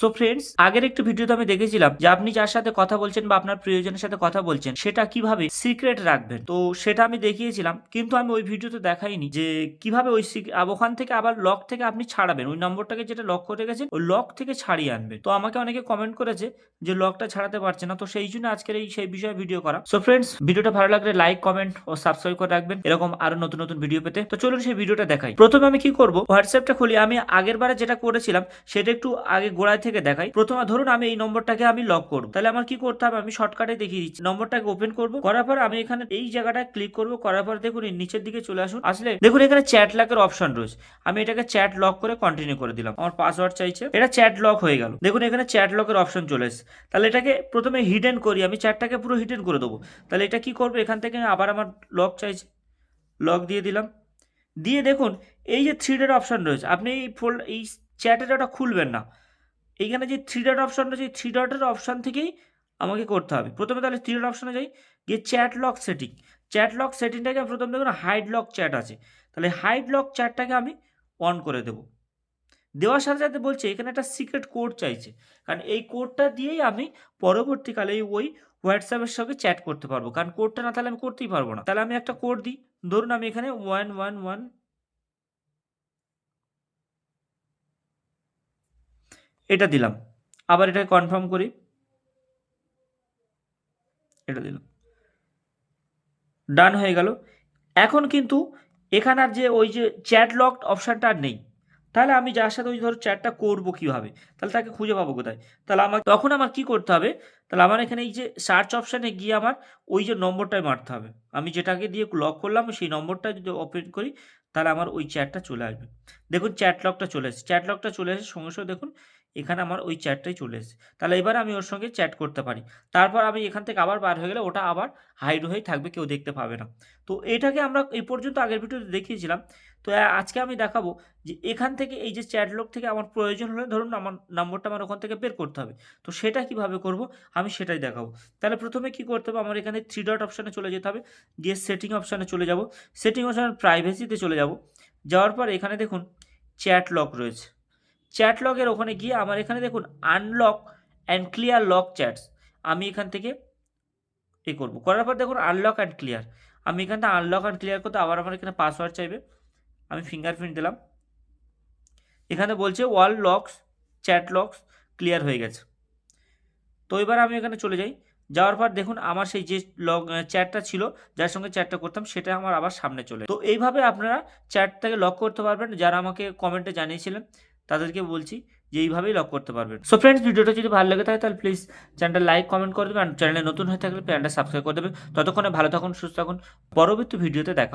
So friends আগের একটি ভিডিওতে আমি দেখেছিলাম যে আপনি যার সাথে কথা বলছেন বা আপনার প্রিয়জনের সাথে কথা বলছেন, সেটা কীভাবে সিক্রেট রাখবেন? তো সেটা আমি দেখিয়েছিলাম, কিন্তু আমি ওই ভিডিওতে দেখাইনি যে কীভাবে ওই ওখান থেকে আবার লক থেকে আপনি ছাড়াবেন। ওই নম্বরটাকে যেটা লক করে রেখেছেন, ওই লক থেকে ছাড়িয়ে আনবেন। তো আমাকে অনেকে কমেন্ট করেছে যে লকটা ছাড়াতে পারছে না, তো সেই জন্য আজকের এই সেই বিষয়ে ভিডিও করা। সো ফ্রেন্ডস ভিডিওটা ভালো লাগলে লাইক কমেন্ট ও সাবস্ক্রাইব করে রাখবেন। এরকম আরও নতুন নতুন ভিডিও পেতে। তো চলুন সেই ভিডিওটা দেখাই। প্রথমে আমি কি করব? হোয়াটসঅ্যাপটা খুলি। আমি আগের বারে যেটা করেছিলাম, সেটা একটু আগে গোড়ায় দেখাই। প্রথমে ধরুন আমি এই নম্বরটাকে আমি লক করব। তাহলে আমার কি করতে হবে? আমি শর্টকাটে দেখিয়ে দিচ্ছি। নম্বরটাকে ওপেন করব। করার পর আমি এখানে এই জায়গাটায় ক্লিক করব। করার পর দেখুন নিচের দিকে চলে আসুন। আসলে দেখুন এখানে চ্যাট লকের অপশন রয়েছে। আমি এটাকে চ্যাট লক করে কন্টিনিউ করে দিলাম। আমার পাসওয়ার্ড চাইছে। এটা চ্যাট লক হয়ে গেল। দেখুন এখানে চ্যাট লকের অপশন চলে এসেছে। তাহলে এটাকে প্রথমে হিডেন করি। আমি চ্যাটটাকে পুরো হিডেন করে দেবো। তাহলে এটা কি করবে? এখান থেকে আবার আমার লক চাইছে। লক দিয়ে দিলাম। দিয়ে দেখুন এই যে থ্রি ডট অপশন রয়েছে। আপনি এই ফোল্ড এই চ্যাটের ওটা খুলবেন না। এইখানে যে থ্রি ডট অপশানটা এই থ্রি ডটের অপশান থেকেই আমাকে করতে হবে। প্রথমে তাহলে থ্রি ডট অপশনে যাই, গিয়ে chat lock setting chat lock সেটিংটাকে প্রথমে দেখুন হাইড লক চ্যাট আছে। তাহলে হাইড লক চ্যাটটাকে আমি অন করে দেবো। দেওয়ার সাথে সাথে বলছে, এখানে একটা সিক্রেট কোড চাইছে। কারণ এই কোডটা দিয়েই আমি পরবর্তীকালে ওই হোয়াটসঅ্যাপের সঙ্গে চ্যাট করতে পারব। কারণ কোডটা না তাহলে আমি করতেই পারব না। তাহলে আমি একটা কোড দিই। ধরুন আমি এখানে ওয়ান ওয়ান ওয়ান এটা দিলাম। আবার এটাকে কনফার্ম করি। এটা দিলাম। ডান হয়ে গেল। এখন কিন্তু এখানে আর যে ওই যে চ্যাট লক অপশানটা আর নেই। তাহলে আমি যার সাথে ওই ধরো চ্যাটটা করব কীভাবে? তাহলে তাকে খুঁজে পাবো কোথায়? তাহলে আমার তখন আমার কি করতে হবে? তাহলে আমার এখানে এই যে সার্চ অপশানে গিয়ে আমার ওই যে নম্বরটায় মারতে হবে। আমি যেটাকে দিয়ে লক করলাম, সেই নম্বরটা যদি ওপেন করি, তাহলে আমার ওই চ্যাটটা চলে আসবে। দেখুন চ্যাট লকটা চলে এসেছে। চ্যাট লকটা চলে এসে সঙ্গে সঙ্গে দেখুন এখানে আমার ওই চ্যাটটাই চলে এসেছে। তাহলে এবার আমি ওর সঙ্গে চ্যাট করতে পারি। তারপর আমি এখান থেকে আবার বার হয়ে গেলে ওটা আবার হাইড হয়ে থাকবে, কেউ দেখতে পাবে না। তো এটাকে আমরা এই পর্যন্ত আগের ভিডিওতে দেখিয়েছিলাম। তো আজকে আমি দেখাবো যে এখান থেকে এই যে চ্যাট লক থেকে আমার প্রয়োজন হলে ধরুন আমার নম্বরটা আমার ওখান থেকে বের করতে হবে। তো সেটা কীভাবে করব? আমি সেটাই দেখাবো। তাহলে প্রথমে কি করতে হবে? আমার এখানে থ্রি ডট অপশানে চলে যেতে হবে। গিয়ে সেটিং অপশানে চলে যাব। সেটিং অপশানে প্রাইভেসিতে চলে যাব। যাওয়ার পর এখানে দেখুন চ্যাট লক রয়েছে। চ্যাট লগের ওখানে গিয়ে আমার এখানে দেখুন unlock and clear lock chats আমি এখান থেকে এ করব। করার পর দেখুন আনলক অ্যান্ড ক্লিয়ার আমি এখান থেকে আনলক অ্যান্ড ক্লিয়ার করতে আবার আমার এখানে পাসওয়ার্ড চাইবে। আমি ফিঙ্গারপ্রিন্ট দিলাম। এখানে বলছে wall locks chat locks clear হয়ে গেছে। তো এবার আমি এখানে চলে যাই। যাওয়ার পর দেখুন আমার সেই যে লগ চ্যাটটা ছিল, যার সঙ্গে চ্যাটটা করতাম, সেটা আমার আবার সামনে চলে তো এইভাবে আপনারা চ্যাটটাকে লক করতে পারবেন। যারা আমাকে কমেন্টে জানিয়েছিলেন তাদেরকে বলছি যে এইভাবেই লক করতে পারবেন সো ফ্রেন্ডস ভিডিওটা যদি ভালো লাগে থাকে, তাহলে প্লিজ চ্যানেলটা লাইক কমেন্ট করে দেবেন আর চ্যানেলে নতুন হয়ে থাকলে চ্যানেলটা সাবস্ক্রাইব করে দেবেন ততক্ষণে ভালো থাকুন, সুস্থ থাকুন। পরবর্তী ভিডিওতে দেখা।